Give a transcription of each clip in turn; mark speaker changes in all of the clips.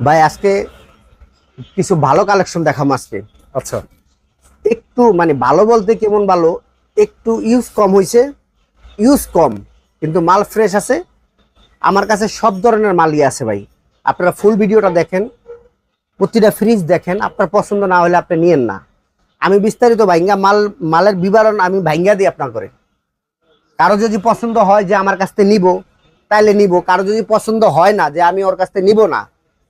Speaker 1: ভাই আজকে কিছু ভালো কালেকশন দেখাম আজকে।
Speaker 2: আচ্ছা।
Speaker 1: একটু মানে ভালো বলতে কেমন ভালো একটু ইউজ কম হয়েছে ইউজ কম কিন্তু মাল ফ্রেশ আছে। আমার কাছে সব ধরনের মালই আছে ভাই। আপনারা ফুল ভিডিওটা দেখেন প্রতিটা ফ্রিজ দেখেন আপনার পছন্দ না হলে আপনি নিয়েন না। আমি বিস্তারিত ভাইঙ্গা মাল মালের বিবরণ আমি ভাইঙ্গা দিই আপনার করে কারও যদি পছন্দ হয় যে আমার কাছ থেকে নিব তাইলে নিব। কারও যদি পছন্দ হয় না যে আমি ওর কাছ থেকে নিব না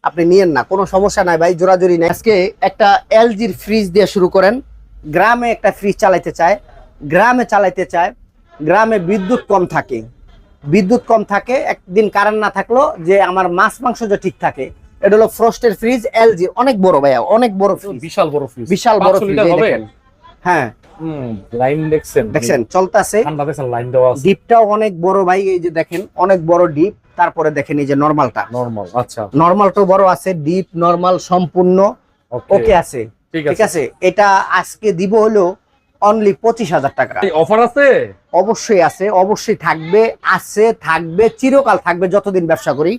Speaker 1: আপনি নিয়েন না কোনো সমস্যা নাই ভাই জোরাজোরি নাই। আজকে একটা এলজির ফ্রিজ দিয়ে শুরু করেন। গ্রামে একটা ফ্রিজ চালাইতে চায়। গ্রামে চালাইতে চায় গ্রামে বিদ্যুৎ কম থাকে। বিদ্যুৎ কম থাকে একদিন কারেন্ট না থাকল যে আমার মাছ মাংস যে ঠিক থাকে এটা হলো ফ্রস্টের ফ্রিজ এলজি। অনেক বড় ভাইয়া অনেক বড় ফ্রিজ
Speaker 2: বিশাল বড় ফ্রিজ
Speaker 1: বিশাল বড় ফ্রিজ হ্যাঁ।
Speaker 2: লাইন দেখছেন।
Speaker 1: দেখছেন চলতেছে। ডিপটাও অনেক বড় ভাই এই যে দেখেন অনেক বড় ডিপ তারপরে দেখেন এই যে নর্মালটা
Speaker 2: নরমাল আচ্ছা।
Speaker 1: নর্মালটাও বড় আছে ডিপ নর্মাল সম্পূর্ণ। ওকে আছে।
Speaker 2: ঠিক আছে।
Speaker 1: এটা আজকে দিব হলো অনলি পঁচিশ হাজার টাকা।
Speaker 2: অফার আছে?
Speaker 1: অবশ্যই আছে অবশ্যই থাকবে আছে থাকবে চিরকাল থাকবে যতদিন ব্যবসা করি।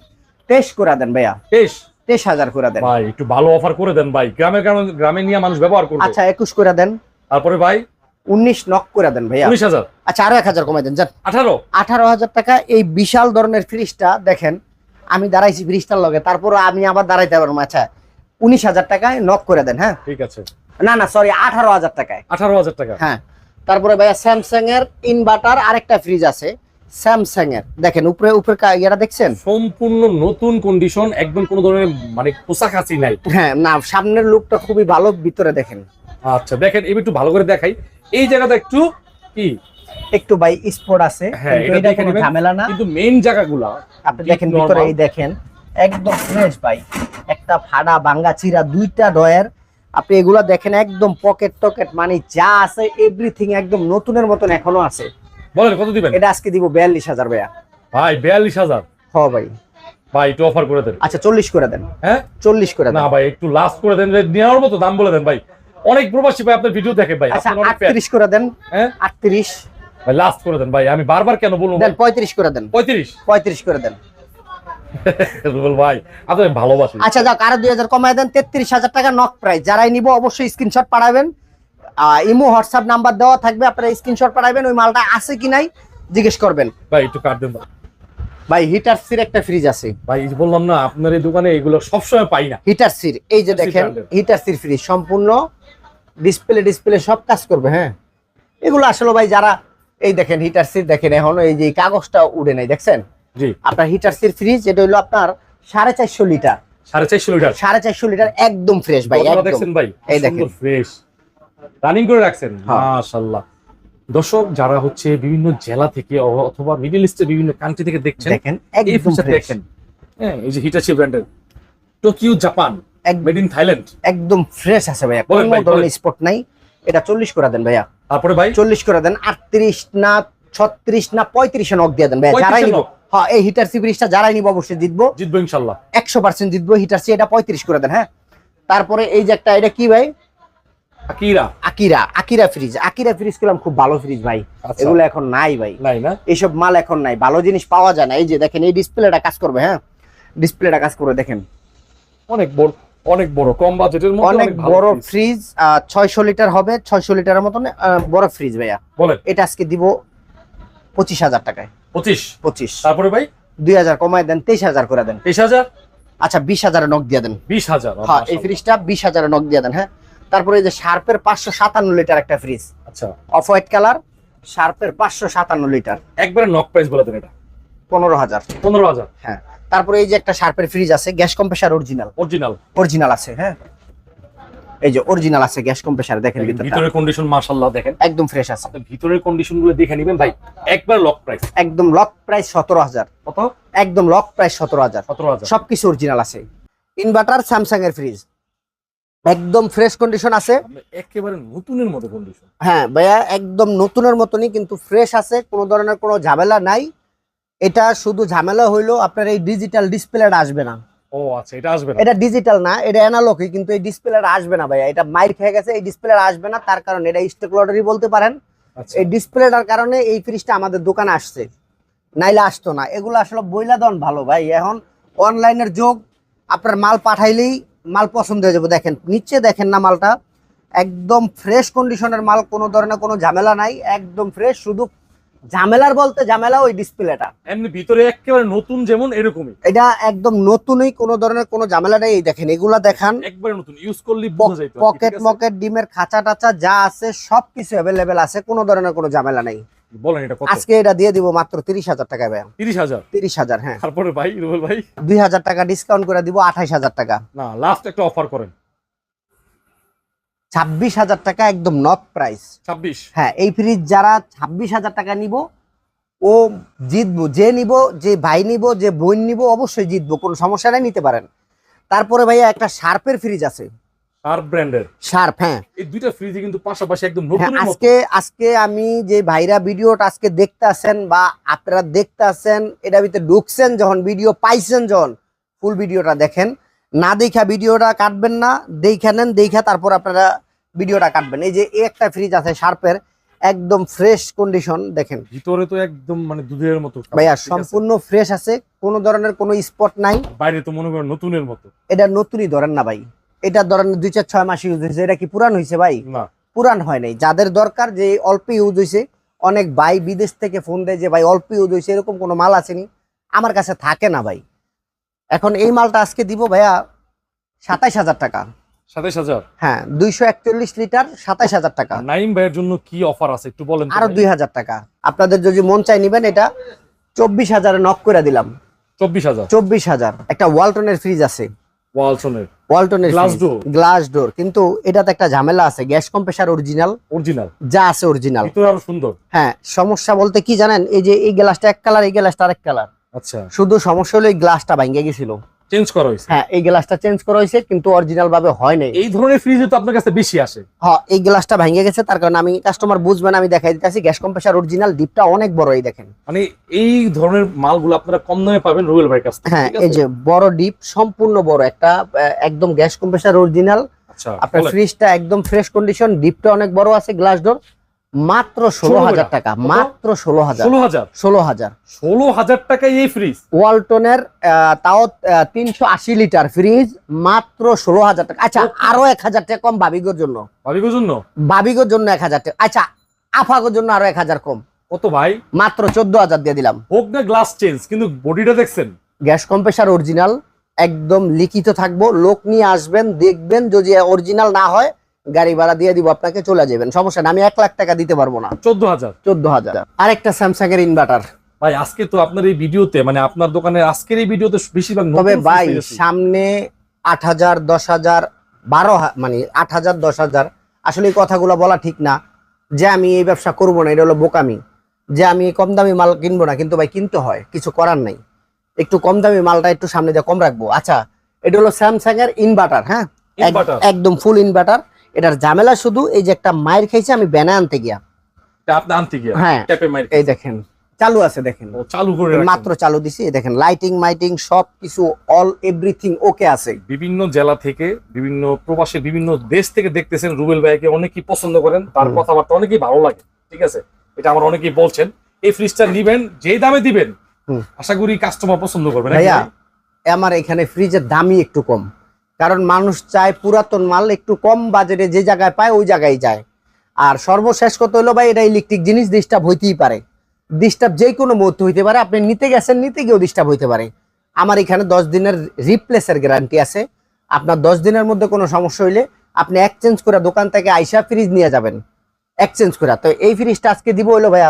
Speaker 1: টেস্ট করে দেন ভাইয়া।
Speaker 2: বেশ
Speaker 1: তেইশ হাজার করে দেন।
Speaker 2: ভাই একটু ভালো অফার করে দেন ভাই। গ্রামে গ্রামে গ্রামে নিয়ে মানুষ ব্যবহার করবে।
Speaker 1: আচ্ছা একুশ করে দেন।
Speaker 2: তারপরে ভাই?
Speaker 1: উনিশ নক করে দেন ভাইয়া।
Speaker 2: উনিশ হাজার।
Speaker 1: আচ্ছা আরও এক হাজার কমাই দেন যান।
Speaker 2: আঠারো।
Speaker 1: আঠারো হাজার টাকা এই বিশাল ধরনের ফ্রিজটা দেখেন আমি দাঁড়াইছি ফ্রিজটার লগে তারপর আমি আবার দাঁড়াইতে পারব আচ্ছা উনিশ হাজার টাকায় নক করে দেন হ্যাঁ?
Speaker 2: ঠিক আছে।
Speaker 1: না না সরি আঠারো হাজার টাকায়।
Speaker 2: আঠারো হাজার টাকা।
Speaker 1: হ্যাঁ তারপরে ভাইয়া স্যামসাং এর ইনভার্টার আরেকটা ফ্রিজ আছে স্যামসাং এর দেখেন উপরে উপরে দেখছেন?
Speaker 2: সম্পূর্ণ নতুন কন্ডিশন একদম কোনো ধরনের মানে নাই।
Speaker 1: হ্যাঁ না সামনের লুকটা খুবই ভালো ভিতরে দেখেন।
Speaker 2: আচ্ছা দেখেন এবার একটু ভালো করে দেখাই। এই জায়গাটা একটু কি?
Speaker 1: একটু ভাই স্পোর্ট আছে।
Speaker 2: হ্যাঁ,
Speaker 1: কিন্তু
Speaker 2: এটা
Speaker 1: কোনো ঝামেলা না।
Speaker 2: কিন্তু মেইন জায়গাগুলা
Speaker 1: আপনি দেখেন ভিতরে এই দেখেন একদম ফ্রেশ ভাই। একটা ফাড়া ভাঙ্গা চিরা দুইটা ডয়ের আপনি এগুলা দেখেন একদম পকেট টকেট মানে যা আছে এভরিথিং একদম নতুনের মতন এখনও আছে।
Speaker 2: বলেন কত দিবেন?
Speaker 1: এটা আজকে দিব বিয়াল্লিশ হাজার ভাইয়া।
Speaker 2: ভাই বিয়াল্লিশ হাজার?
Speaker 1: হ ভাই।
Speaker 2: ভাই একটু অফার করে দেন।
Speaker 1: আচ্ছা চল্লিশ করে দেন।
Speaker 2: হ্যাঁ?
Speaker 1: চল্লিশ করে দেন।
Speaker 2: না ভাই একটু লাস্ট করে দেন নেওয়ার মতো দাম বলে দেন ভাই। অনেক প্রবাসী ভাই আপনার ভিডিও দেখে ভাই।
Speaker 1: আচ্ছা। আটত্রিশ করে দেন
Speaker 2: হ্যাঁ?
Speaker 1: আটত্রিশ।
Speaker 2: ভাই লাস্ট করে দেন ভাই আমি বারবার কেন বলব
Speaker 1: পঁয়ত্রিশ করে দেন।
Speaker 2: পঁয়ত্রিশ?
Speaker 1: পঁয়ত্রিশ করে দেন।
Speaker 2: রুবেল ভাই
Speaker 1: আচ্ছা যাক আরও দুই হাজার কমায় দেন তেত্রিশ হাজার টাকা নক প্রাইস যারাই নিব অবশ্যই স্ক্রিনশট পাঠাবেন। ইমো হোয়াটসঅ্যাপ নাম্বার দেওয়া থাকবে আপনারা স্ক্রিনশট পাঠাবেন ওই মালটা আছে কি নাই জিজ্ঞেস করবেন।
Speaker 2: ভাই একটু কাট দেন ভাই।
Speaker 1: হিটার সির একটা ফ্রিজ আছে।
Speaker 2: ভাই এই বললাম না আপনার এই দোকানে এগুলো সবসময় পাই না।
Speaker 1: হিটার সির এই যে দেখেন হিটার সির ফ্রিজ সম্পূর্ণ ডিসপ্লে ডিসপ্লে সব কাজ করবে হ্যাঁ? এগুলো আসলে ভাই যারা এই দেখেন হিটার সির দেখেন এখন এই যে কাগজটা উড়ে নাই দেখছেন?
Speaker 2: জি।
Speaker 1: আপনার হিটার সির ফ্রিজ এটা হলো আপনার সাড়ে চারশো লিটার
Speaker 2: সাড়ে চারশো লিটার
Speaker 1: সাড়ে চারশো লিটার একদম ফ্রেশ ভাই একদম।
Speaker 2: দেখছেন ভাই
Speaker 1: এই দেখেন।
Speaker 2: ফ্রেশ রানিং করে রাখছেন
Speaker 1: হ্যাঁ।
Speaker 2: মাশাআল্লাহ। দর্শক যারা হচ্ছে বিভিন্ন জেলা থেকে অথবা মিডল ইস্টের বিভিন্ন কান্ট্রি থেকে দেখছেন
Speaker 1: দেখেন
Speaker 2: এই
Speaker 1: একদম ফ্রেশ
Speaker 2: দেখেন। হ্যাঁ এই যে হিটাচি ব্র্যান্ডের Tokyo Japan made in Thailand
Speaker 1: একদম ফ্রেশ আছে ভাইয়া। কোনো ধরনের স্পট নাই। এটা চল্লিশ করে দেন ভাইয়া।
Speaker 2: তারপরে ভাই?
Speaker 1: চল্লিশ করে দেন আটত্রিশ না ছত্রিশ না পঁয়ত্রিশে নক দিয়ে দেন ভাইয়া। যারাই নিব হ্যাঁ এই হিটার যারাই নিব অবশ্যই জিতবো।
Speaker 2: জিতবো ইনশাল্লাহ।
Speaker 1: একশো পার্সেন্ট জিতবো হিটার সি এটা পঁয়ত্রিশ করে দেন হ্যাঁ। তারপরে এই যে একটা এটা কি ভাই?
Speaker 2: Akira.
Speaker 1: Akira Akira fridge Akira fridge করলাম খুব ভালো ফ্রিজ ভাই।
Speaker 2: আচ্ছা।
Speaker 1: এগুলো এখন নাই ভাই।
Speaker 2: নাই না?
Speaker 1: এইসব মাল এখন নাই। ভালো জিনিস পাওয়া যায় না। এই যে দেখেন এই ডিসপ্লেটা কাজ করবে হ্যাঁ। ডিসপ্লেটা কাজ করবে দেখেন।
Speaker 2: অনেক বড় অনেক বড় কম বাজেটের মধ্যে
Speaker 1: অনেক বড় ফ্রিজ ছয়শো লিটার হবে ছয়শো লিটারের মতন বড় ফ্রিজ ভাইয়া।
Speaker 2: বলেন।
Speaker 1: এটা আজকে দিব পঁচিশ হাজার টাকায়।
Speaker 2: পঁচিশ?
Speaker 1: পঁচিশ।
Speaker 2: তারপরে ভাই?
Speaker 1: দুই হাজার কমায় দেন তেইশ হাজার করে দেন।
Speaker 2: তেইশ হাজার?
Speaker 1: আচ্ছা বিশ হাজার নক দিয়ে দেন।
Speaker 2: বিশ হাজার
Speaker 1: হ্যাঁ এই ফ্রিজটা বিশ হাজার নক দিয়ে দেন হ্যাঁ। তারপরে এই যে শার্পের পাঁচশো সাতান্ন লিটার একটা ফ্রিজ
Speaker 2: আচ্ছা।
Speaker 1: অফ হোয়াইট কালার শার্পের পাঁচশো সাতান্ন লিটার
Speaker 2: একবারে নক প্রাইস বলে দেন এটা।
Speaker 1: পনেরো হাজার।
Speaker 2: পনেরো হাজার।
Speaker 1: হ্যাঁ। তারপরে এই যে একটা শার্পের ফ্রিজ আছে gas compressor original
Speaker 2: original
Speaker 1: original আছে হ্যাঁ? এই যে অরিজিনাল আছে গ্যাস কম্প্রেসার দেখেন
Speaker 2: ভিতরের কন্ডিশন মাশাল্লাহ দেখেন।
Speaker 1: একদম ফ্রেশ আছে।
Speaker 2: ভিতরের কন্ডিশনগুলো দেখে নেবেন ভাই। একবার লক প্রাইস
Speaker 1: একদম লক প্রাইস সতেরো হাজার।
Speaker 2: কত?
Speaker 1: একদম লক প্রাইস সতেরো হাজার।
Speaker 2: সতেরো হাজার।
Speaker 1: সবকিছু অরিজিনাল আছে। ইনভার্টার স্যামসাং এর ফ্রিজ একদম ফ্রেশ কন্ডিশন আছে।
Speaker 2: একেবারে নতুনের মতো কন্ডিশন
Speaker 1: হ্যাঁ ভাইয়া একদম নতুনের মতনই কিন্তু ফ্রেশ আছে কোনো ধরনের কোনো ঝামেলা নাই। এটা শুধু ঝামেলা হইল আপনার এই ডিজিটাল ডিসপ্লেটা আসবে না।
Speaker 2: ও আচ্ছা এটা আসবে না।
Speaker 1: এটা ডিজিটাল না এটা অ্যানালগই কিন্তু এই ডিসপ্লেটা আসবে না ভাইয়া। এটা মাইর খেয়ে গেছে এই ডিসপ্লেটা আসবে না তার কারণে এটা স্টেক লটারি বলতে পারেন।
Speaker 2: আচ্ছা।
Speaker 1: এই ডিসপ্লেটার কারণে এই ফ্রিজটা আমাদের দোকানে আসছে। নাইলে আসতো না। এগুলো আসলে বইলা দন ভালো ভাই। এখন অনলাইনের যোগ আপনার মাল পাঠাইলেই মাল পছন্দ হয়ে যাবে। দেখেন নিচে দেখেন না মালটা। একদম ফ্রেশ কন্ডিশনের মাল কোনো ধরনের কোনো ঝামেলা নাই। একদম ফ্রেশ শুধু ঝামেলার বলতে ঝামেলা ওই ডিসপ্লেটা
Speaker 2: এমনি ভিতরে একেবারে নতুন যেমন এরকমই।
Speaker 1: এটা একদম নতুনই কোনো ধরনের কোনো ঝামেলা নেই। দেখেন এগুলা দেখান।
Speaker 2: একবারে নতুন ইউজ করলে
Speaker 1: পকেট মকেট ডিমের খাঁচা টাচা যা আছে সবকিছু অ্যাভেলেবেল আছে কোনো ধরনের কোনো ঝামেলা নেই।
Speaker 2: বলেন এটা কত?
Speaker 1: আজকে এটা দিয়ে দিব মাত্র তিরিশ হাজার টাকা ভাই হ্যাঁ।
Speaker 2: তারপরে ভাই রুবেল ভাই?
Speaker 1: দুই হাজার টাকা ডিসকাউন্ট করে দিব আঠাইশ হাজার টাকা।
Speaker 2: না লাস্ট একটা অফার করেন।
Speaker 1: ছাব্বিশ হাজার টাকা একদম নক প্রাইস
Speaker 2: ছাব্বিশ?
Speaker 1: হ্যাঁ এই ফ্রিজ যারা ছাব্বিশ হাজার টাকা নিব ও জিতবো যে নিব যে ভাই নিব যে বোন নিব অবশ্যই জিতবো কোনো সমস্যা নেই নিতে পারেন। তারপরে ভাইয়া একটা শার্পের ফ্রিজ আছে।
Speaker 2: ব্র্যান্ডের?
Speaker 1: শার্প হ্যাঁ।
Speaker 2: এই দুইটা ফ্রিজে কিন্তু পাশাপাশি একদম
Speaker 1: হ্যাঁ আজকে আজকে আমি যে ভাইরা ভিডিওটা আজকে দেখতে আছেন বা আপনারা দেখতে আছেন এটা ভিতরে ঢুকছেন যখন ভিডিও পাইছেন যখন ফুল ভিডিওটা দেখেন। না দেখা ভিডিওটা কাটবেন না দেখা নেন দেখা তারপর আপনারা ভিডিওটা কাটবেন। এই যে একটা ফ্রিজ আছে শার্পের একদম ফ্রেশ কন্ডিশন দেখেন।
Speaker 2: ভিতরে তো একদম মানে দুধের মতো
Speaker 1: ভাইয়া সম্পূর্ণ ফ্রেশ আছে কোনো ধরনের কোনো স্পট নাই।
Speaker 2: বাইরে তো মনে করেন নতুনের মতো।
Speaker 1: এটা নতুনই ধরেন না ভাই। এটা ধরেন দুই চার ছয় মাস ইউজ হয়েছে এটা কি পুরান হয়েছে ভাই?
Speaker 2: না।
Speaker 1: পুরান হয় নাই। যাদের দরকার যে অল্প ইউজ হয়েছে অনেক ভাই বিদেশ থেকে ফোন দেয় যে ভাই অল্প ইউজ হয়েছে এরকম কোনো মাল আসেনি। আমার কাছে থাকে না ভাই। এখন এই মালটা আজকে দিব ভাইয়া সাতাইশ হাজার টাকা।
Speaker 2: সাতাইশ হাজার?
Speaker 1: হ্যাঁ দুইশো একচল্লিশ লিটার সাতাইশ হাজার টাকা।
Speaker 2: নাইম ভাইয়ের জন্য কি অফার আছে একটু বলেন আরও
Speaker 1: দুই হাজার টাকা। আপনাদের যদি মন চাই নিবেন এটা চব্বিশ হাজারে নক করে দিলাম।
Speaker 2: চব্বিশ হাজার?
Speaker 1: চব্বিশ হাজার। একটা ওয়ালটনের ফ্রিজ আছে। ওয়ালটনের?
Speaker 2: Glass door?
Speaker 1: Glass door? কিন্তু এটাতে একটা ঝামেলা আছে গ্যাস কম্প্রেসার অরিজিনাল
Speaker 2: অরিজিনাল
Speaker 1: যা আছে অরিজিনাল
Speaker 2: ভিতরে আরও সুন্দর।
Speaker 1: হ্যাঁ সমস্যা বলতে কি জানেন? এই যে এই গ্লাসটা এক কালার এই গ্লাসটা আরেক কালার
Speaker 2: আচ্ছা।
Speaker 1: শুধু সমস্যা হলো এই গ্লাসটা ভাঙে গেছিল।
Speaker 2: চেঞ্জ করা হয়েছে?
Speaker 1: হ্যাঁ এই গ্লাসটা চেঞ্জ করা হয়েছে কিন্তু অরিজিনাল ভাবে হয় নাই।
Speaker 2: এই ধরনের ফ্রিজে তো আপনার কাছে বেশি আসে।
Speaker 1: হ্যাঁ এই গ্লাসটা ভেঙে গেছে তার কারণে আমি কাস্টমার বুঝবেন আমি দেখাই দিতেছি। গ্যাস কম্প্রেসার অরিজিনাল ডিপটা অনেক বড় এই দেখেন।
Speaker 2: মানে এই ধরনের মালগুলো আপনারা কম দামে পাবেন রুবেল ভাইয়ের কাছ
Speaker 1: হ্যাঁ এই যে বড় ডিপ সম্পূর্ণ বড় একটা একদম গ্যাস কম্প্রেসার অরিজিনাল
Speaker 2: আচ্ছা
Speaker 1: আপনার ফ্রিজটা একদম ফ্রেশ কন্ডিশন ডিপটা অনেক বড় আছে গ্লাস ডোর মাত্র ষোলো হাজার টাকা মাত্র ষোলো হাজার।
Speaker 2: ষোলো হাজার?
Speaker 1: ষোলো হাজার।
Speaker 2: ষোলো হাজার টাকায় এই ফ্রিজ
Speaker 1: ওয়ালটনের তাও তিনশো আশি লিটার ফ্রিজ মাত্র ষোলো হাজার টাকা। আচ্ছা আরও এক হাজার টাকা কম বাবিগোর জন্য।
Speaker 2: ভাবিগোর জন্য?
Speaker 1: বাবিগোর জন্য এক হাজার টাকা। আচ্ছা আফাগোর জন্য আরও এক হাজার কম।
Speaker 2: কত ভাই?
Speaker 1: মাত্র চোদ্দ হাজার দিয়ে দিলাম।
Speaker 2: হোক না গ্লাস চেঞ্জ কিন্তু বডিটা দেখছেন?
Speaker 1: গ্যাস কম্প্রেসার অরিজিনাল একদম লিখিত থাকব। লোক নিয়ে আসবেন দেখবেন যদি অরিজিনাল না হয় গাড়ি ভাড়া দিয়ে দিব আপনাকে চলে যাবেন। সমস্যা না আমি এক লাখ টাকা দিতে পারব না।
Speaker 2: চোদ্দ হাজার?
Speaker 1: চোদ্দ হাজার। আরেকটা স্যামসাং এর ইনভার্টার
Speaker 2: ভাই আজকে তো আপনার এই ভিডিওতে মানে আপনার দোকানে আজকের এই ভিডিওতে বেশিরভাগ
Speaker 1: তবে ভাই সামনে আট হাজার দশ হাজার বারো মানে আট হাজার দশ হাজার আসলে এই কথাগুলো বলা ঠিক না। যে আমি এই ব্যবসা করব না এটা হলো বোকামি। যে আমি কম দামি মাল কিনবো না কিন্তু ভাই কিনতে হয় কিছু করার নাই। একটু কম দামি মালটা একটু সামনে দিয়ে কম রাখব। আচ্ছা এটা হলো স্যামসাং এর ইনভার্টার হ্যাঁ এক- একদম ফুল ইনভার্টার এটার ঝামেলা শুধু এই যে একটা মায়ের খাইছে আমি ব্যানা আনতে গিয়া।
Speaker 2: আপনি আনতে গিয়ে?
Speaker 1: হ্যাঁ। এই দেখেন চালু আছে দেখেন।
Speaker 2: চালু করে
Speaker 1: মাত্র চালু দিছি দেখেন লাইটিং মাইটিং সব কিছু অল এভরিথিং ওকে আছে।
Speaker 2: বিভিন্ন জেলা থেকে বিভিন্ন প্রবাসী বিভিন্ন দেশ থেকে দেখতেছেন রুবেল ভাইকে অনেকেই পছন্দ করেন তার। কথাবার্তা অনেকেই ভালো লাগে ঠিক আছে? এটা আমার অনেকেই বলছেন। এই ফ্রিজটা নিবেন যেই দামে দিবেন আশা করি কাস্টমার পছন্দ করবে নাকি
Speaker 1: ভাইয়া আমার এখানে ফ্রিজের দামই একটু কম। কারণ মানুষ চায় পুরাতন মাল একটু কম বাজেটে যে জায়গায় পায় ওই জায়গায় যায়। আর সর্বশেষ কথা হলো ভাই এটা ইলেকট্রিক জিনিস ডিস্টার্ব হইতেই পারে। ডিস্টার্ব যে কোনো মুহূর্তে হইতে পারে। আপনি নিতে গেছেন নিতে গিয়েও ডিস্টার্ব হইতে পারে। আমার এখানে দশ দিনের রিপ্লেসের গ্যারান্টি আছে। আপনার দশ দিনের মধ্যে কোনো সমস্যা হইলে আপনি এক্সচেঞ্জ করে দোকান থেকে আইসা ফ্রিজ নিয়ে যাবেন। এক্সচেঞ্জ করে। তো এই ফ্রিজটা আজকে দিব হইল ভাইয়া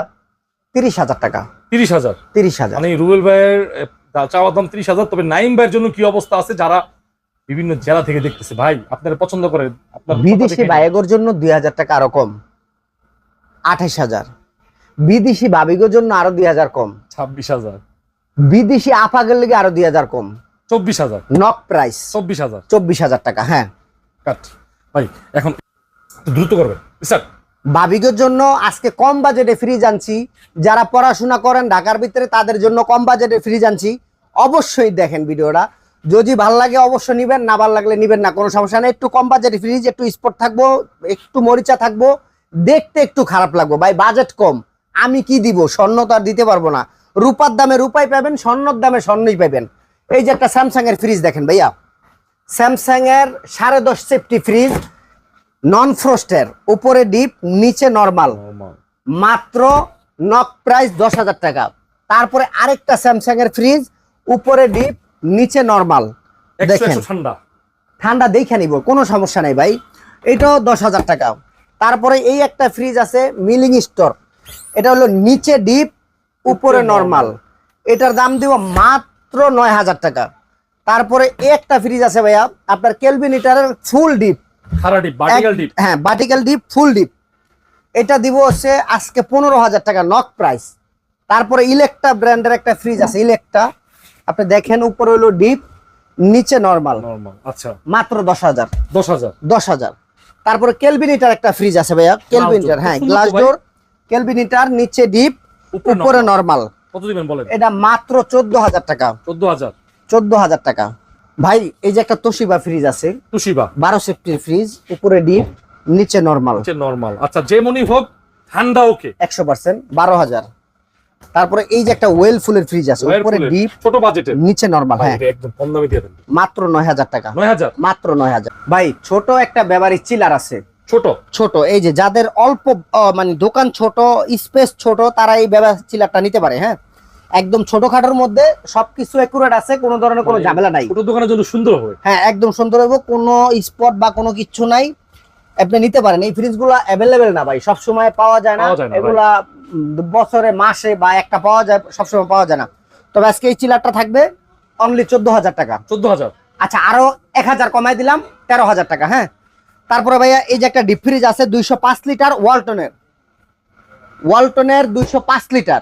Speaker 1: তিরিশ হাজার টাকা।
Speaker 2: তিরিশ হাজার?
Speaker 1: তিরিশ হাজার।
Speaker 2: মানে রুবেল ভাইয়ের চাওয়া দাম তিরিশ হাজার তবে নাইম ভাইয়ের জন্য কি অবস্থা আছে? যারা বিভিন্ন জেলা থেকে দেখতেছে ভাই আপনারা পছন্দ করেন আপনার
Speaker 1: বিদেশি বায়গর জন্য দুই হাজার টাকা আরও কম। আঠাইশ হাজার। বিদেশি বাবিগোর জন্য আরও দুই হাজার কম।
Speaker 2: ছাব্বিশ হাজার।
Speaker 1: বিদেশি আফাগের লেগে আরও দুই হাজার কম।
Speaker 2: চব্বিশ হাজার।
Speaker 1: Lock price.
Speaker 2: চব্বিশ হাজার।
Speaker 1: চব্বিশ হাজার টাকা হ্যাঁ।
Speaker 2: কাট। ভাই এখন দ্রুত করবেন। স্যার।
Speaker 1: বাবিগোর জন্য আজকে কম বাজেটে ফ্রিজ আনছি। যারা পড়াশোনা করেন ঢাকার ভিতরে তাদের জন্য কম বাজেটে ফ্রিজ আনছি। অবশ্যই দেখেন ভিডিওটা। যদি ভালো লাগে অবশ্য নিবেন না ভালো লাগলে নিবেন না কোনো সমস্যা নেই। একটু কম বাজেট ফ্রিজ একটু স্পট থাকব একটু মরিচা থাকব দেখতে একটু খারাপ লাগবো। ভাই বাজেট কম। আমি কি দিব? স্বর্ণ তো আর দিতে পারব না। রূপার দামে রূপাই পাবেন স্বর্ণর দামে স্বর্ণই পাবেন। এই যে একটা স্যামসাং এর ফ্রিজ দেখেন ভাইয়া। স্যামসাং এর সাড়ে দশ সেফটি ফ্রিজ নন ফ্রস্টের উপরে ডিপ নিচে নর্মাল মাত্র নক প্রাইস দশ হাজার টাকা। তারপরে আরেকটা স্যামসাং এর ফ্রিজ উপরে ডিপ নিচে নর্মাল দেখেন।
Speaker 2: ঠান্ডা।
Speaker 1: ঠান্ডা দেখে নিব কোনো সমস্যা নেই ভাই। এটাও দশ হাজার টাকা। তারপরে এই একটা ফ্রিজ আছে মিলিং স্টোর। এটা হলো নিচে ডিপ উপরে নর্মাল এটার দাম দিব মাত্র নয় হাজার টাকা। তারপরে একটা ফ্রিজ আছে ভাইয়া আপনার কেলভিনিটারের ফুল ডিপ হ্যাঁ ভার্টিক্যাল ডিপ ফুল ডিপ এটা দিব হচ্ছে আজকে পনেরো হাজার টাকা নক প্রাইস তারপরে ইলেকট্রা ব্র্যান্ডের একটা ফ্রিজ আছে ইলেকট্রা আপনি দেখেন উপরে হলো ডিপ নিচে নর্মাল
Speaker 2: নর্মাল আচ্ছা।
Speaker 1: মাত্র দশ হাজার।
Speaker 2: দশ হাজার?
Speaker 1: দশ হাজার। তারপরে কেলভিনিটার একটা ফ্রিজ আছে ভাইয়া। কেলভিনিটার হ্যাঁ গ্লাস ডোর কেলভিনিটার নিচে ডিপ
Speaker 2: উপরে
Speaker 1: নর্মাল
Speaker 2: কত দিবেন বলেন?
Speaker 1: এটা মাত্র চোদ্দ হাজার টাকা।
Speaker 2: চোদ্দ হাজার?
Speaker 1: চোদ্দ হাজার টাকা। ভাই এই যে একটা তোশিবা ফ্রিজ আছে
Speaker 2: তুষিবা
Speaker 1: বারো সেফটির ফ্রিজ উপরে ডিপ নিচে নর্মাল
Speaker 2: হচ্ছে নর্মাল আচ্ছা যে মনি হোক ঠান্ডা ওকে
Speaker 1: একশো পার্সেন্ট বারো হাজার। তারপরে এই যে একটা ওয়েল ফুলের ফ্রিজ আছে উপরে ডিপ
Speaker 2: ছোট বাজেটের
Speaker 1: নিচে নর্মাল হ্যাঁ।
Speaker 2: একদম কম দামে দিয়ে দেন।
Speaker 1: মাত্র নয় হাজার টাকা।
Speaker 2: নয় হাজার?
Speaker 1: মাত্র নয় হাজার। ভাই ছোট একটা ব্যবহারিক চিলার আছে।
Speaker 2: ছোট?
Speaker 1: ছোট এই যে যাদের অল্প মানে দোকান ছোট স্পেস ছোট তারা এই ব্যবহার চিলারটা নিতে পারে হ্যাঁ। একদম ছোটখাটোর মধ্যে সবকিছু একুরেট আছে কোনো ধরনের কোনো ঝামেলা নাই।
Speaker 2: ছোট দোকানের জন্য সুন্দর হবে।
Speaker 1: হ্যাঁ একদম সুন্দর হবে কোনো স্পট বা কোনো কিচ্ছু নাই। আপনি নিতে পারেন এই ফ্রিজগুলো অ্যাভেলেবেল না ভাই সব সময় পাওয়া যায় না এগুলা বছরে মাসে বা একটা পাওয়া যায় সবসময় পাওয়া যায় না। তবে আজকে এই চিলারটা থাকবে অনলি চোদ্দ হাজার টাকা।
Speaker 2: চোদ্দ হাজার
Speaker 1: আচ্ছা আরও এক হাজার কমাই দিলাম তেরো হাজার টাকা হ্যাঁ? তারপরে ভাইয়া এই যে একটা ডিপ ফ্রিজ আছে দুইশো পাঁচ লিটার ওয়ালটনের ওয়ালটনের দুইশো পাঁচ লিটার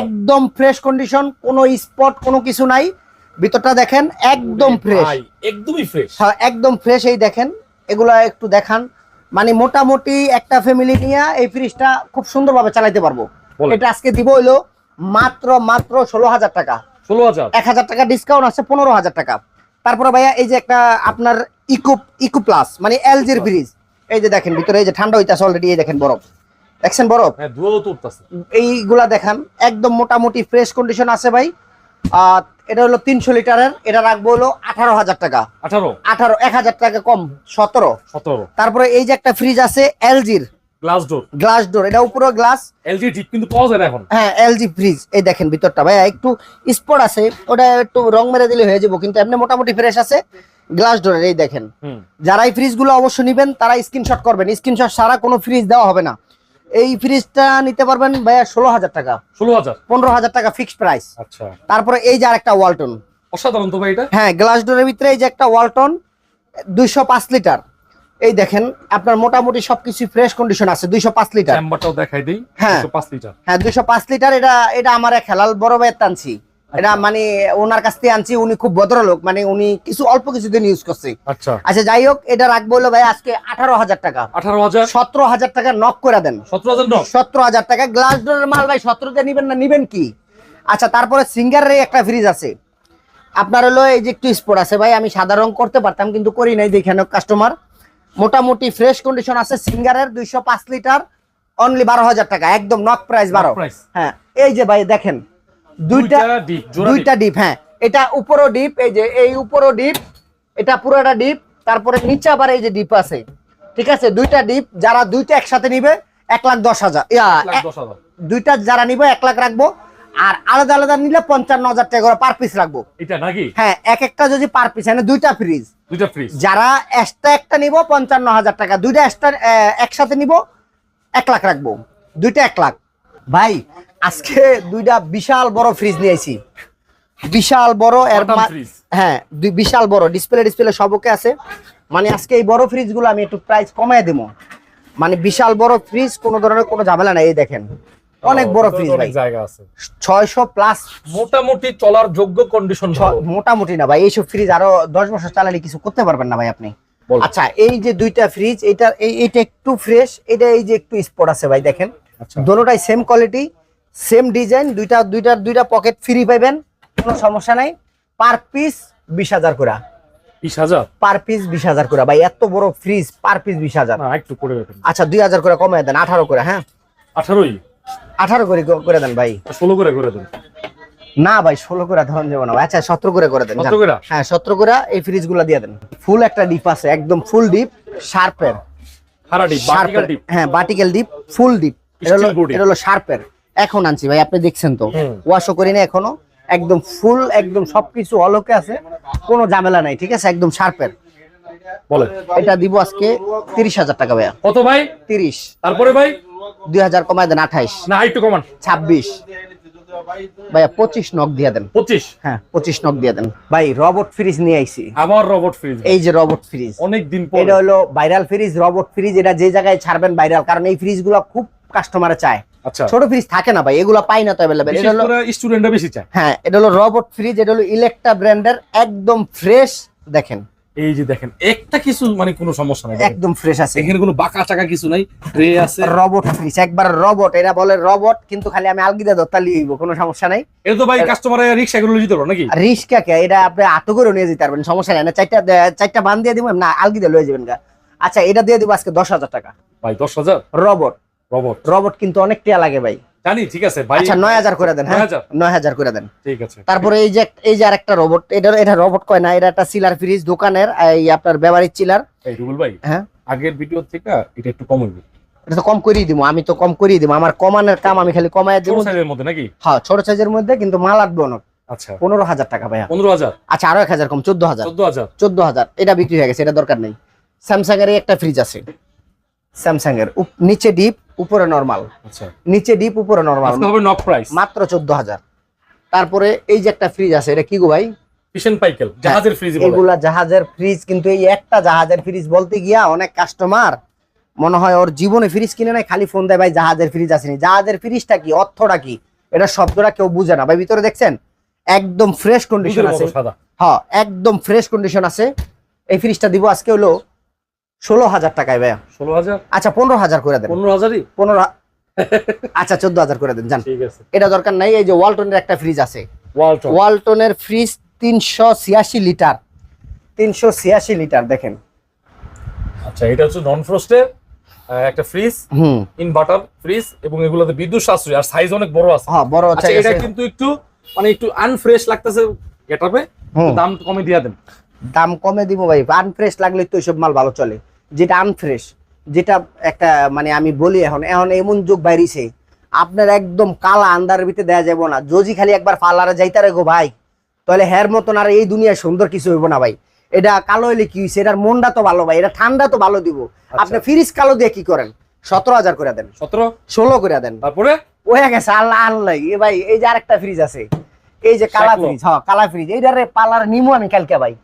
Speaker 1: একদম ফ্রেশ কন্ডিশন কোনো স্পট কোনো কিছু নাই। ভিতরটা দেখেন একদম ফ্রেশ
Speaker 2: একদমই ফ্রেশ
Speaker 1: হ্যাঁ একদম ফ্রেশ এই দেখেন। এগুলা একটু দেখান। মানে মোটামুটি একটা ফ্যামিলি নিয়ে এই ফ্রিজটা খুব সুন্দরভাবে চালাইতে পারব। এটা আজকে দিব হইল মাত্র মাত্র ষোলো হাজার টাকা।
Speaker 2: ষোলো হাজার?
Speaker 1: এক হাজার টাকা ডিসকাউন্ট আছে পনেরো হাজার টাকা। তারপরে ভাইয়া এই যে একটা আপনার ইকো ইকো প্লাস মানে এলজির ফ্রিজ এই যে দেখেন ভিতরে এই যে ঠান্ডা হইতাছে অলরেডি এই দেখেন বরফ। দেখছেন বরফ?
Speaker 2: হ্যাঁ
Speaker 1: এইগুলা দেখান একদম মোটামুটি ফ্রেশ কন্ডিশন আছে ভাই। এটা হলো তিনশো লিটারের এটা রাখব হলো আঠারো হাজার টাকা।
Speaker 2: আঠারো?
Speaker 1: আঠারো এক হাজার টাকা কম সতেরো।
Speaker 2: সতেরো।
Speaker 1: তারপরে এই যে একটা ফ্রিজ আছে এলজির
Speaker 2: গ্লাস ডোর
Speaker 1: গ্লাস ডোর এটা উপরে গ্লাস
Speaker 2: এলজি ঠিক কিন্তু পাওয়া যায় না এখন।
Speaker 1: হ্যাঁ এলজি ফ্রিজ এই দেখেন ভিতরটা। ভাইয়া একটু স্পট আছে ওটা একটু রং মেরে দিলে হয়ে যাব কিন্তু এমনি মোটামুটি ফ্রেশ আছে। গ্লাস ডোরের এই দেখেন।
Speaker 2: হুম।
Speaker 1: যারা এই ফ্রিজগুলো অবশ্য নেবেন তারা স্ক্রিনশট করবেন। স্ক্রিনশট ছাড়া কোনো ফ্রিজ দেওয়া হবে না। এই ফ্রিজটা নিতে পারবেন ভাইয়া ষোলো হাজার টাকা।
Speaker 2: ষোলো হাজার
Speaker 1: পনেরো হাজার টাকা ফিক্সড প্রাইস
Speaker 2: আচ্ছা।
Speaker 1: তারপরে এই যে আরেকটা ওয়ালটন
Speaker 2: অসাধারণ তো ভাই এটা।
Speaker 1: হ্যাঁ গ্লাস ডোরের ভিতরে এই যে একটা ওয়ালটন দুইশো পাঁচ লিটার এই দেখেন আপনার মোটামুটি সবকিছু ফ্রেশ কন্ডিশন আছে দুইশো পাঁচ লিটার
Speaker 2: চেম্বারটাও দেখাই দিই
Speaker 1: হ্যাঁ।
Speaker 2: পাঁচ লিটার
Speaker 1: হ্যাঁ দুইশো পাঁচ লিটার এটা এটা আমার এক হেলাল বড় ভাইয়ের টানছি। এটা মানে ওনার কাছ থেকে আনছি উনি খুব ভদ্রলোক মানে উনি কিছু অল্প কিছু দিন ইউজ করছে।
Speaker 2: আচ্ছা।
Speaker 1: আচ্ছা যাই হোক এটা রাখব হলো ভাই আজকে আঠারো হাজার টাকা।
Speaker 2: আঠারো হাজার?
Speaker 1: সতেরো হাজার টাকা নক করে দেন।
Speaker 2: সতেরো হাজার
Speaker 1: সতেরো হাজার টাকা। গ্লাস ডোরের মাল ভাই সতেরোতে নিবেন না নিবেন কি? আচ্ছা তারপরে সিঙ্গারের একটা ফ্রিজ আছে। আপনার হলো এই যে একটু স্পোর্ট আছে ভাই আমি সাদা রং করতে পারতাম কিন্তু করি নাই দেখেন কাস্টমার মোটামুটি ফ্রেশ কন্ডিশন আছে সিঙ্গারের দুইশো পাঁচ লিটার অনলি বারো হাজার টাকা একদম নক প্রাইস বারো। হ্যাঁ এই যে ভাই দেখেন। দুইটা
Speaker 2: ডিপ
Speaker 1: দুইটা ডিপ হ্যাঁ। এটা উপরও ডিপ এই যে এই উপরও ডিপ এটা পুরোটা ডিপ তারপরে নিচে আবার এই যে ডিপ আছে। ঠিক আছে? দুইটা ডিপ যারা দুইটা একসাথে নিবে এক লাখ দশ হাজার। দুইটা যারা নিবে এক লাখ রাখব। আর আলাদা আলাদা নিলে পঞ্চান্ন হাজার টাকা করে পার পিস রাখব।
Speaker 2: এটা নাকি?
Speaker 1: হ্যাঁ এক একটা যদি পার পিস মানে দুইটা ফ্রিজ।
Speaker 2: দুইটা ফ্রিজ।
Speaker 1: যারা এক্সট্রা একটা নিব পঞ্চান্ন হাজার টাকা। দুইটা এক্সট্রা একসাথে নিব এক লাখ রাখব। দুইটা এক লাখ। ভাই আজকে দুইটা বিশাল বড় ফ্রিজ নিয়েছি বিশাল বড় এর। হ্যাঁ বিশাল বড়। ডিসপ্লে ডিসপ্লে সবকে আছে। মানে আজকে এই বড় ফ্রিজগুলো আমি একটু প্রাইস কমায় দেবো মানে বিশাল বড় ফ্রিজ কোনো ধরনের কোনো ঝামেলা নাই এই দেখেন। অনেক বড় ফ্রিজ ভাই।
Speaker 2: জায়গা আছে।
Speaker 1: ছয়শো প্লাস
Speaker 2: মোটামুটি চলার যোগ্য কন্ডিশন
Speaker 1: মোটামুটি না ভাই এইসব ফ্রিজ আরও দশ বছর চালালে কিছু করতে পারবেন না ভাই আপনি। আচ্ছা এই যে দুইটা ফ্রিজ এটা এই- এইটা একটু ফ্রেশ এটা এই যে একটু স্পট আছে ভাই দেখেন।
Speaker 2: আচ্ছা।
Speaker 1: দোনোটাই সেম কোয়ালিটি সেম ডিজাইন দুইটা দুইটার দুইটা পকেট ফ্রি পাইবেন কোনো সমস্যা নাই। পার পিস বিশ হাজার করে।
Speaker 2: বিশ হাজার?
Speaker 1: পার পিস বিশ হাজার করে। ভাই এত বড় ফ্রিজ পার পিস বিশ হাজার।
Speaker 2: একটু করে
Speaker 1: আচ্ছা দুই হাজার করে দেন আঠারো করে হ্যাঁ?
Speaker 2: আঠারোই?
Speaker 1: আঠারো করে করে দেন ভাই।
Speaker 2: ষোলো করে করে দেন।
Speaker 1: না ভাই ষোলো করে ধরন যাব না। ভাই। আচ্ছা সতেরো করে করে দেন? হ্যাঁ সতেরো করে এই ফ্রিজগুলা দিয়ে দেন। ফুল একটা ডিপ আছে একদম ফুল ডিপ শার্পের হ্যাঁ বাটিকেল ডিপ ফুল ডিপ এটা হলো। এটা শার্পের এখন আনছি ভাই আপনি দেখছেন তো। ওয়াশও করি না এখনও। একদম ফুল একদম সবকিছু অলোকে আছে কোনো ঝামেলা নাই ঠিক আছে? একদম শার্পের।
Speaker 2: বলে
Speaker 1: এটা দিব আজকে তিরিশ হাজার টাকা ভাইয়া।
Speaker 2: কত ভাই?
Speaker 1: তিরিশ।
Speaker 2: তারপরে ভাই?
Speaker 1: দুই হাজার কমায় দেন আঠাইশ।
Speaker 2: না একটু কমান।
Speaker 1: ছাব্বিশ। ভাইয়া পঁচিশ নখ দিয়ে দেন।
Speaker 2: পঁচিশ?
Speaker 1: হ্যাঁ পঁচিশ নখ দিয়ে দেন। ভাই রবট ফ্রিজ নিয়ে আইছি।
Speaker 2: আবার রবট ফ্রিজ
Speaker 1: এই যে রবট ফ্রিজ
Speaker 2: অনেক দিন পর।
Speaker 1: এটা হলো ভাইরাল ফ্রিজ রবট ফ্রিজ এটা যে জায়গায় ছাড়বেন ভাইরাল কারণ এই ফ্রিজগুলো খুব কাস্টমারে চায়।
Speaker 2: আচ্ছা।
Speaker 1: ছোট ফ্রিজ থাকে না ভাই এগুলো পাই না তো অ্যাভেলেবেল এটা হলো
Speaker 2: স্টুডেন্টরা বেশি চায়।
Speaker 1: হ্যাঁ এটা হলো রবট ফ্রিজ এটা হলো ইলেকট্রা ব্র্যান্ডের একদম ফ্রেশ দেখেন।
Speaker 2: এই যে দেখেন একটা কিছু মানে কোনো সমস্যা নাই
Speaker 1: একদম ফ্রেশ আছে।
Speaker 2: এখানে কোনো বাঁকা চাকা কিছু নাই ট্রে আছে।
Speaker 1: রবট ফ্রিজ একবার রবট এরা বলে রবট কিন্তু খালি আমি আলগিদা দত্তালি হইব কোনো সমস্যা নাই।
Speaker 2: এটা তো ভাই কাস্টমার রিক্সা গুলো দিতে পারো নাকি?
Speaker 1: আর রিস্কা কে এটা আপনি আটো করে নিয়ে যেতে পারবেন সমস্যা নাই। না চারটা চারটা বান দিয়ে দিব না আলগিদা লয়ে যাবেন গা। আচ্ছা এটা দিয়ে দিব আজকে দশ হাজার টাকা।
Speaker 2: ভাই দশ হাজার?
Speaker 1: রবট
Speaker 2: রবট
Speaker 1: রবট কিন্তু অনেক টিয়া লাগে ভাই।
Speaker 2: জানি ঠিক আছে ভাই।
Speaker 1: আচ্ছা নয় হাজার করে দেন হ্যাঁ?
Speaker 2: 9,000
Speaker 1: নয় হাজার করে দেন।
Speaker 2: ঠিক আছে।
Speaker 1: তারপরে এই যে এই যে আরেকটা রোবট এটা এটা রোবট কয় না এটা একটা সিলার ফ্রিজ দোকানের এই আপনার ব্যবহারিক চিলার
Speaker 2: এই রুবুল ভাই
Speaker 1: হ্যাঁ?
Speaker 2: আগের ভিডিও থেকে এটা একটু কম হইবে।
Speaker 1: এটা তো কম করিয়ে দিব আমি তো কম করিয়ে দিব আমার কমানোর কাম আমি খালি কমায় দিব
Speaker 2: ছোট সাইজের মধ্যে নাকি?
Speaker 1: হ্যাঁ ছোট সাইজের মধ্যে কিন্তু মাল আটবো না
Speaker 2: আচ্ছা।
Speaker 1: পনেরো হাজার টাকা ভাইয়া।
Speaker 2: পনেরো হাজার?
Speaker 1: আচ্ছা আরও এক হাজার কম চোদ্দ হাজার।
Speaker 2: চোদ্দ হাজার।
Speaker 1: চোদ্দ হাজার এটা বিক্রি হয়ে গেছে এটা দরকার নেই। স্যামসাং এর একটা ফ্রিজ আছে। স্যামসাং এর নিচে ডিপ উপরে নরমাল
Speaker 2: আচ্ছা।
Speaker 1: নিচে ডিপ উপরে নরমাল
Speaker 2: হবে নক প্রাইস
Speaker 1: মাত্র চোদ্দ হাজার। তারপরে এই যে একটা ফ্রিজ আছে এটা কি গো ভাই?
Speaker 2: ফিশন পাইকেল জাহাজের ফ্রিজ বলে।
Speaker 1: এগুলা জাহাজের ফ্রিজ কিন্তু এই একটা জাহাজের ফ্রিজ বলতে গিয়া অনেক কাস্টমার মনে হয় ওর জীবনে ফ্রিজ কিনে নাই খালি ফোন দেয় ভাই জাহাজের ফ্রিজ আসেনি। জাহাজের ফ্রিজটা কি অর্থটা কি? এটা শব্দটা কেউ বুঝে না। ভাই ভিতরে দেখছেন? একদম ফ্রেশ কন্ডিশন আছে। হ্যাঁ একদম ফ্রেশ কন্ডিশন আছে। এই ফ্রিজটা দিব আজকে হলো ষোলো হাজার টাকায় ভাইয়া।
Speaker 2: ষোলো হাজার?
Speaker 1: আচ্ছা পনেরো হাজার করে দেন।
Speaker 2: পনেরো হাজারই?
Speaker 1: পনেরো আচ্ছা চোদ্দ হাজার করে দেন জান
Speaker 2: ঠিক আছে।
Speaker 1: এটা দরকার নাই এই যে ওয়ালটনের একটা ফ্রিজ আছে।
Speaker 2: ওয়ালটন।
Speaker 1: ওয়ালটনের ফ্রিজ তিনশো ছিয়াশি লিটার। তিনশো ছিয়াশি লিটার দেখেন।
Speaker 2: আচ্ছা এটা হচ্ছে নন ফ্রস্টের একটা ফ্রিজ
Speaker 1: হুম।
Speaker 2: ইনভার্টার ফ্রিজ এবং এগুলোতে বিদ্যুৎ সাশ্রয় আর সাইজ অনেক বড় আছে।
Speaker 1: হ্যাঁ বড়
Speaker 2: আচ্ছা
Speaker 1: হচ্ছে
Speaker 2: এটা কিন্তু একটু মানে একটু আনফ্রেশ লাগতেছে
Speaker 1: হুম।
Speaker 2: দাম কমে দিয়া দেন।
Speaker 1: দাম কমে দিব ভাই আনফ্রেশ লাগলে তো এইসব মাল ভালো চলে। যেটা আনফ্রেশ যেটা একটা মানে আমি বলি এখন এখন এমন যুগ বাইরিছে আপনার একদম কালা আন্দারের ভিতরে দেয়া যাব না। যদি খালি একবার পার্লারে যাইতে রেগো ভাই তাহলে হের মতন আর এই দুনিয়ায় সুন্দর কিছু হইব না ভাই। এটা কালো হইলে কি হয়েছে এটার মনটা তো ভালো ভাই এটা ঠান্ডা তো ভালো দিব। আপনি ফ্রিজ কালো দিয়ে কি করেন? সতেরো হাজার করে দেন।
Speaker 2: সতেরো?
Speaker 1: ষোলো করে দেন।
Speaker 2: তারপরে?
Speaker 1: হয়ে গেছে আল্লাহ আল্লাহ। এ ভাই এই যে আরেকটা ফ্রিজ আছে এই যে কালা ফ্রিজ হ্যাঁ কালা ফ্রিজ এইটারে পালার নিমু আমি কালকে ভাই।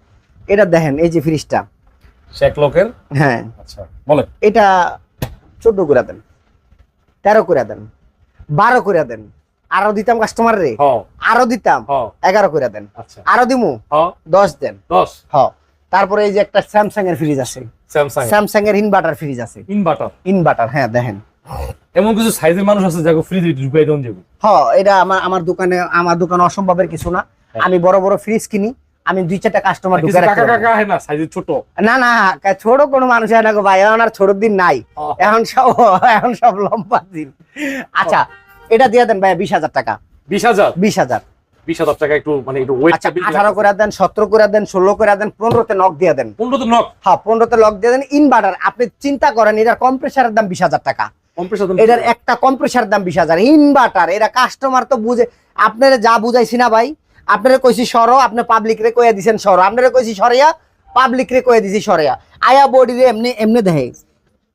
Speaker 1: এটা দেখেন এই যে ফ্রিজটা
Speaker 2: শেখ লোকের?
Speaker 1: হ্যাঁ।
Speaker 2: আচ্ছা বলে
Speaker 1: এটা চোদ্দ করে দেন তেরো করে দেন বারো করে দেন আরও দিতাম কাস্টমার রে আরও দিতাম এগারো করে দেন
Speaker 2: আচ্ছা।
Speaker 1: আরও দিমু দশ দেন।
Speaker 2: দশ।
Speaker 1: হ। তারপরে এই যে একটা স্যামসাং এর ফ্রিজ আছে
Speaker 2: স্যামসাং
Speaker 1: এর। ইনভার্টার ফ্রিজ আছে।
Speaker 2: ইনভার্টার
Speaker 1: ইনভার্টার হ্যাঁ দেখেন।
Speaker 2: এমন কিছু সাইজের মানুষ আছে যাকে ফ্রিজ ঢুকাই দেন যাব
Speaker 1: হ এটা আমার আমার দোকানে আমার দোকানে অসম্ভবের কিছু না।
Speaker 2: হ্যাঁ।
Speaker 1: আমি বড় বড় ফ্রিজ কিনি আমি দুই চারটা কাস্টমার ঢুকে
Speaker 2: হয় ছোট?
Speaker 1: না না ছোট কোনো মানুষ হয় না গো ভাই এখন আর ছোট দিন নাই। এখন সব এখন সব লম্বা দিন। আচ্ছা এটা দিয়ে দেন ভাই বিশ হাজার টাকা।
Speaker 2: বিশ হাজার?
Speaker 1: বিশ হাজার।
Speaker 2: বিশ হাজার টাকা একটু মানে একটু
Speaker 1: আচ্ছা আঠারো করে দেন সতেরো করে দেন ষোলো করে দেন পনেরোতে নক দিয়ে দেন।
Speaker 2: নক
Speaker 1: হ্যাঁ পনেরোতে লক দিয়ে দেন। ইনভার্টার আপনি চিন্তা করেন এটার কম্প্রেসারের দাম বিশ হাজার টাকা। এটার একটা কম্প্রেসার দাম বিশ হাজার। ইনভার্টার এরা কাস্টমার তো বুঝে আপনারা যা বুঝাইছি না ভাই আপনারা কইছি সর, আপনি পাবলিক রে কইয়া দিছেন সর। আপনারা কইছি সরিয়া পাবলিক রে কইয়া দিছি সরিয়া আয়া বডি রে এমনি এমনি দেহে।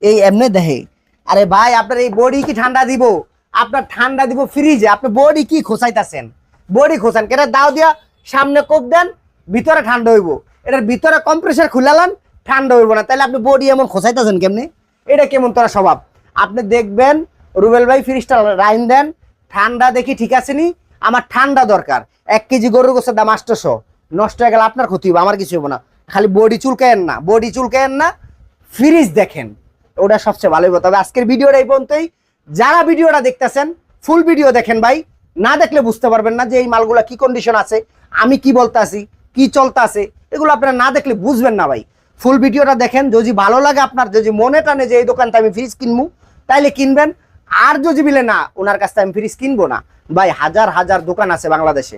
Speaker 1: এই এমনি দেহে। আরে ভাই, আপনার এই বডি কি ঠান্ডা দিব? আপনার ঠান্ডা দিব ফ্রিজে আপনি বডি কি খোসাইতাছেন বডি খোসান কেটে দাও দিয়া, সামনে কোপ দেন, ভিতরে ঠান্ডা হইব। এটার ভিতরে কম্প্রেসার খুলালান ঠান্ডা হইব না। তাহলে আপনি বডি এমন খোসাইতাছেন কেমনি? এটা কেমন তোরা স্বভাব? আপনি দেখবেন, রুবেল ভাই ফ্রিজটা রাইন দেন। ঠান্ডা দেখি ঠিক আছে নি? আমার ঠান্ডা দরকার। এক কেজি গরুর গোছের দাম আটশোশো। নষ্ট হয়ে গেলে আপনার ক্ষতি হবে, আমার কিছু হবে না। খালি বডি চুলকায়েন না, বডি চুলকায়েন না, ফ্রিজ দেখেন, ওটা সবচেয়ে ভালো হবে। তবে আজকের ভিডিওটা এই পর্যন্তই। যারা ভিডিওটা দেখতেছেন ফুল ভিডিও দেখেন ভাই। না দেখলে বুঝতে পারবেন না যে এই মালগুলা কি কন্ডিশন আছে, আমি কি বলতে আসি কি চলতে আছে এগুলো আপনারা না দেখলে বুঝবেন না ভাই। ফুল ভিডিওটা দেখেন, যদি ভালো লাগে আপনার, যদি মনে টানে যে এই দোকানটা আমি ফ্রিজ কিনবো, তাইলে কিনবেন। আর যদি বিলে না, ওনার কাছ থেকে আমি ফ্রিজ কিনবো না। ভাই, হাজার হাজার দোকান আছে বাংলাদেশে।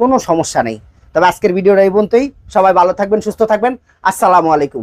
Speaker 1: কোনো সমস্যা নেই। তবে আজকের ভিডিওটা এই পর্যন্তই। সবাই ভালো থাকবেন, সুস্থ থাকবেন। আসসালামু আলাইকুম।